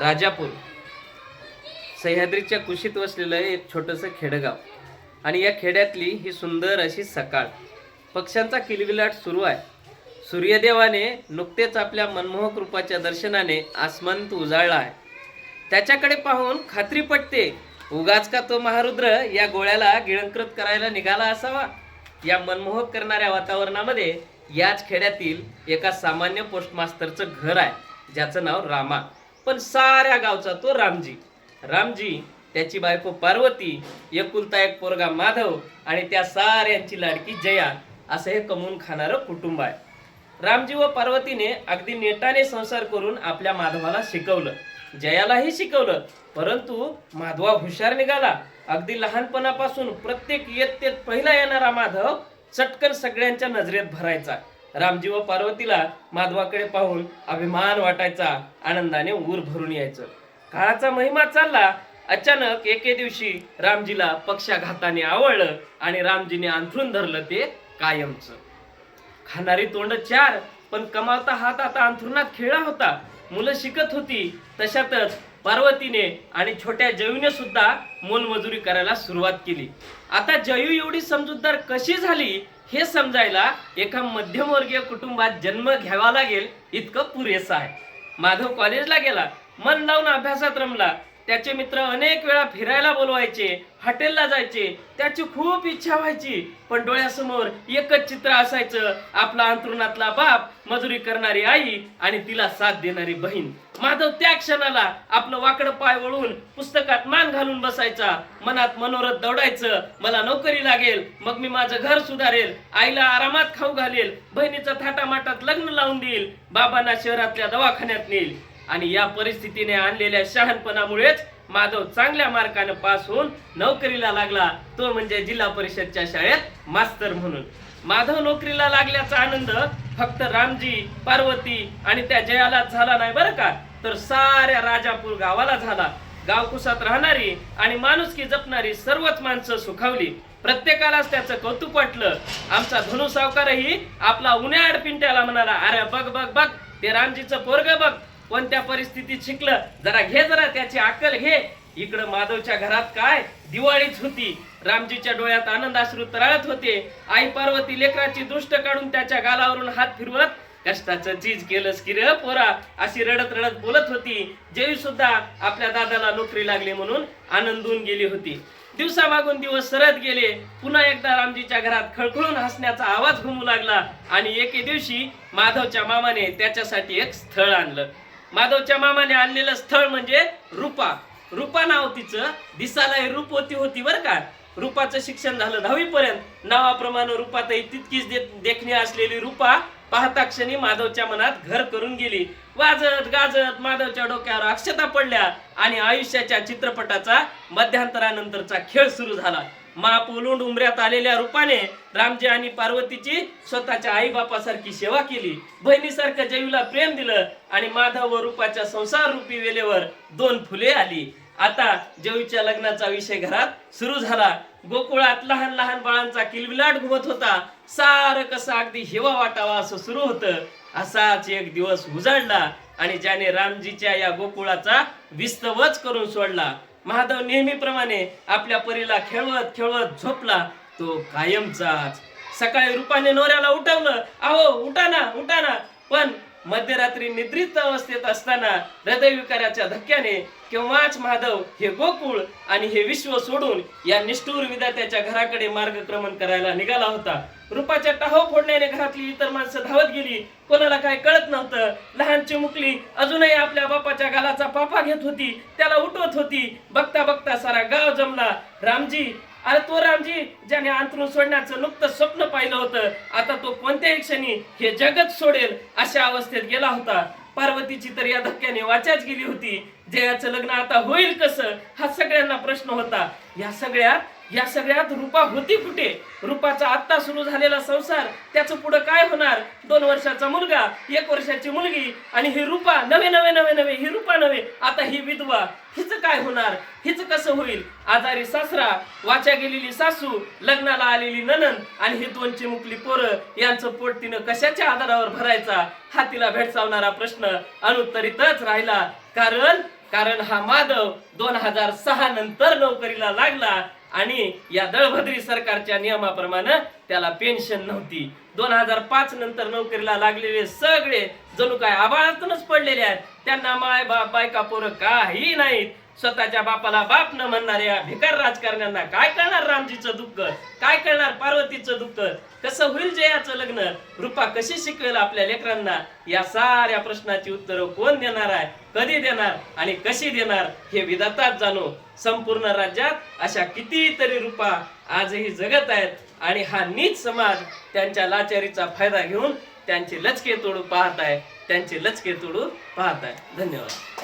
राजापूर. सह्याद्रीच्या कुशीत वसलेलं एक छोटंसं खेडगाव. आणि या खेड्यातली ही सुंदर अशी सकाळ. पक्ष्यांचा किलबिलाट सुरू आहे. सूर्यदेवाने नुकतेच आपल्या मनमोहक रूपाच्या दर्शनाने आसमंत उजाळला आहे. त्याच्याकडे पाहून खात्री पटते उगाच का तो महारुद्र या गोळ्याला गिळंकृत करायला निघाला असावा? या मनमोहक करणाऱ्या वातावरणामध्ये याच खेड्यातील एका सामान्य पोस्टमास्तरचं घर आहे ज्याचं नाव रामा. पण साऱ्या गावचा तो रामजी. रामजी त्याची बायको पार्वती एकुलता एक पोरगा माधव आणि त्या साऱ्यांची लाडकी जया असं हे कमवून खाणारं कुटुंब आहे. रामजी व पार्वतीने अगदी नेटाने संसार करून आपल्या माधवाला शिकवलं. जयालाही शिकवलं परंतु माधवा हुशार निघाला. अगदी लहानपणापासून प्रत्येक इयत्तेत पहिला येणारा माधव चटकन सगळ्यांच्या नजरेत भरायचा. रामजी व पार्वतीला माधवाकडे पाहून अभिमान वाटायचा आनंदाने ऊर भरून यायचं. काळाचा महिमा चालला अचानक एके दिवशी रामजीला पक्षाघाताने आवडलं आणि रामजीने अंथरून धरलं ते कायमचं. खाणारी तोंड चार पण कमावता हात आता अंथरुणात खेळला होता. मुलं शिकत होती तशातच पार्वतीने आणि छोट्या जयूने सुद्धा मोलमजुरी करायला सुरुवात केली. आता जयू एवढी समजूतदार कशी झाली हे समजायला एका मध्यमवर्गीय कुटुंबात जन्म घ्यावा लागेल इतकं पुरेसं आहे. माधव कॉलेजला गेला मन लावून अभ्यासात रमला त्याचे मित्र अनेक वेळा फिरायला बोलवायचे हॉटेलला जायचे त्याची खूप इच्छा व्हायची. पण डोळ्यासमोर एकच चित्र असायचं आपला अंतरुणातला बाप मजुरी करणारी आई आणि तिला साथ देणारी बहीण. माधव त्या क्षणाला आपलं वाकडं पाय वळून पुस्तकात मान घालून बसायचा. मनात मनोरथ दौडायचं मला नोकरी लागेल मग मी माझं घर सुधारेल आईला आरामात खाऊ घालेल बहिणीचं थाटामाटात लग्न लावून देईल बाबांना शहरातल्या दवाखान्यात नेईल. आणि या परिस्थितीने आणलेल्या शहाणपणामुळेच माधव चांगल्या मार्काने पास होऊन नोकरीला लागला. तो म्हणजे जिल्हा परिषदच्या शाळेत मास्तर म्हणून. माधव नोकरीला लागल्याचा आनंद फक्त रामजी पार्वती आणि त्या जयालाच झाला नाही बरं का? तर साऱ्या राजापूर गावाला झाला. गावकुसात राहणारी आणि माणुसकी जपणारी सर्वच माणसं सुखावली. प्रत्येकालाच त्याचं कौतुक वाटलं. आमचा धनु सावकारही आपला उन्हाळ पिंट्याला म्हणाला अरे बघ बघ बघ ते रामजीचं पोरग बघ. कोणत्या परिस्थितीत शिकलं? जरा घे जरा त्याची अक्कल घे. इकडं माधवच्या घरात काय? दिवाळीच होती. रामजीच्या डोळ्यात आनंद अश्रू तराळत होते. आई पार्वती लेकराची दुष्ट काढून त्याच्या गालावरून हात फिरवत कष्टाचं चीज केलंस की रे पोरा? अशी रडत रडत बोलत होती. जेवी सुद्धा आपल्या दादाला नोकरी लागली म्हणून आनंदून गेली होती. दिवसामागून दिवस सरत गेले. पुन्हा एकदा रामजीच्या घरात खळखळून हसण्याचा आवाज घुमू लागला आणि एके दिवशी माधवच्या मामाने त्याच्यासाठी एक स्थळ आणलं. माधवच्या मामाने आणलेलं स्थळ म्हणजे रूपा. रूपा नाव तिचं दिसाला रूप होती बरं का. रूपाचं शिक्षण झालं दहावी पर्यंत नावाप्रमाणे रूपातही तितकीच दे- देखणी असलेली रूपा पाहता क्षणी माधवच्या मनात घर करून गेली. वाजत गाजत माधवच्या डोक्यावर अक्षता पडल्या आणि आयुष्याच्या चित्रपटाचा मध्यांतरानंतरचा खेळ सुरू झाला. माप ओलूंड उमऱ्यात आलेल्या रूपाने रामजी आणि पार्वतीची स्वतःच्या आई बापासारखी सेवा केली. बहिणीसारखं जयूला प्रेम दिलं आणि माधव व रूपाच्या संसार रूपी वेलेवर दोन फुले आली. आता जयूच्या लग्नाचा विषय घरात सुरू झाला. गोकुळात लहान लहान बाळांचा किलबिलाट घुमत होता. सारं कसं अगदी हेवा वाटावा असं सुरू होतं. असाच एक दिवस उजाडला आणि ज्याने रामजीच्या या गोकुळाचा विस्तवच करून सोडला. महादेव नेहमीप्रमाणे आपल्या परीला खेळवत खेळवत झोपला. तो कायमचाच सकाळी रूपाने नवऱ्याला उठवलं. अहो उठाना उठाना पण मध्यरात्री निद्रित अवस्थेत असताना हृदयविकाराच्या धक्क्याने केव्हाच महादेव हे गोकुळ आणि हे विश्व सोडून या निष्ठूर विधात्याच्या घराकडे मार्गक्रमण करायला निघाला होता. रुपाच्या टाहो फोडण्याने घरातली इतर माणसं धावत गेली. कोणाला काय कळत नव्हतं. लहान चिमुकली अजूनही आपल्या बापाच्या गालाचा पापा घेत होती. त्याला उठवत होती. बघता बघता सारा गाव जमला. रामजी अरे तो रामजी ज्याने अंतरून सोडण्याचं नुकतं स्वप्न पाहिलं होतं. आता तो कोणत्याही क्षणी हे जगत सोडेल अशा अवस्थेत गेला होता. पार्वतीची तर या धक्क्याने वाचाच गेली होती. जयाचं लग्न आता होईल कसं? हा सगळ्यांना प्रश्न होता. या सगळ्यात या सगळ्यात रूपा होती कुठे? रूपाचा आत्ता सुरू झालेला संसार त्याचं पुढं काय होणार? दोन वर्षाचा मुलगा एक वर्षाची मुलगी आणि ही रूपा नवे नवे नवे नवे ही रूपा नवे आता ही विधवा हिच काय होणार? हिच कसं होईल? आजारी सासरा वाचा गेलेली सासू लग्नाला आलेली ननन आणि ही दोन चिमुकली पोरं यांचं पोट तिनं कशाच्या आधारावर भरायचा? हा तिला भेडसावणारा प्रश्न अनुत्तरितच राहिला. कारण कारण हा माधव दोन हजार सहा नंतर नोकरीला लागला. आणि या दळभद्री सरकारच्या नियमाप्रमाणे त्याला पेन्शन नव्हती. दोन हजार पाच नंतर नोकरीला लागलेले सगळे जणू काय आबाळातूनच पडलेले आहेत. त्यांना माय बाप बायका पोरं काही नाहीत. स्वतःच्या बापाला बाप न म्हणणाऱ्या भिकार राजकारण्यांना काय करणार रामजीचं दुःख? काय कळणार पार्वतीचं दुःख? कसं होईल जयाचं लग्न? रूपा कशी शिकवेल आपल्या लेकरांना? या साऱ्या प्रश्नाची उत्तरं कोण देणार आहे? कधी देणार आणि कशी देणार हे विधाताच जाणो संपूर्ण राज्यात अशा कितीतरी रूपा आजही जगत आहेत आणि हा नीच समाज त्यांच्या लाचारीचा फायदा घेऊन त्यांचे लचके तोडू पाहत आहे. त्यांचे लचके तोडू पाहत आहे. धन्यवाद.